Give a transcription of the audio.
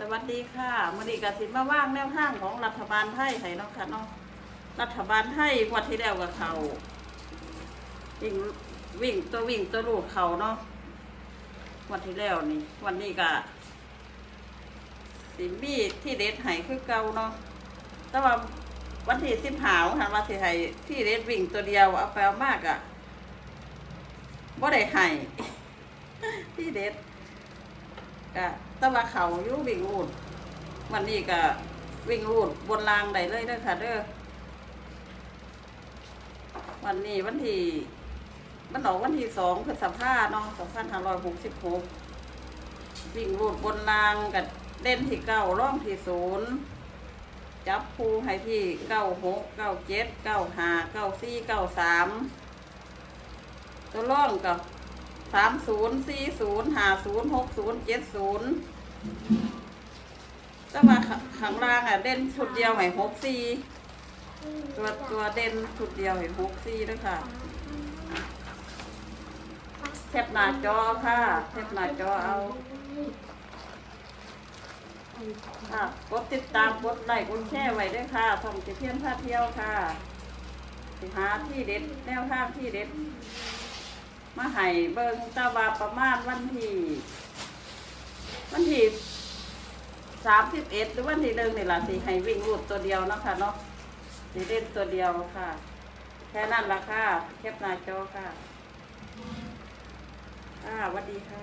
สวัสดีค่ะมณีกสิมาว่างแนวทางของรัฐบาลไทยให้เนาะค่ะเนาะรัฐบาลไทยวันที่แล้วกับเขาวิ่งวิ่งตัววิ่งตัวลูกเขาเนาะวันที่แล้วนี่ วันนี้ก็สิมีที่เด็ดไห้คือเก่าเนาะแต่ว่าวันที่สิบหาวหันว่าสิไห้ที่เด็ดวิ่งตัวเดียวเอาไปเอามากอะบ่ได้ไห้ที่เด็ด ก็แตะว่าเขาอยู่วิ่งรูดวันนี้ก็วิ่งรูดบนรางได้เลยเด้อค่ะ เด้อวันนี้วันที่มันออกวันที่สองพฤษภาเนาะสองพันห้าร้อยหกสิบหกวิ่งรูดบนรางกับเล่นที่เก้าร่องที่ศูนย์จับภูให้ที่เก้าหกเก้าเจ็ดเก้าห้าเก้าสี่เก้าสามตัวร่องกับ สามศูนย์สี่ศูนย์ห้าศูนย์หกศูนย์เจ็ดศูนย์ก็มาข้างล่างอะเด่นชุดเดียวให้หกสี่ตัวตัวเด่นชุดเดียวให้หกสี่ด้วยค่ะแคปหน้าจอค่ะแคปหน้าจอเอาค่ะกดติดตามกดไลค์กดแชร์ไว้ด้วยค่ะท่องจะเพียนพาเที่ยวค่ะสิหาที่เด็ดแนวทางที่เด็ด มาให้เบิ่งตาว่าประมาณวันที่วันที่สามสิบเอ็ดหรือวันที่หนึ่งนี่ล่ะสิให้วิ่งรูดตัวเดียวนะคะเนาะสิเล่นตัวเดียวค่ะ แค่นั้นละค่ะแคปหน้าจอค่ะ ค่ะสวัสดีค่ะ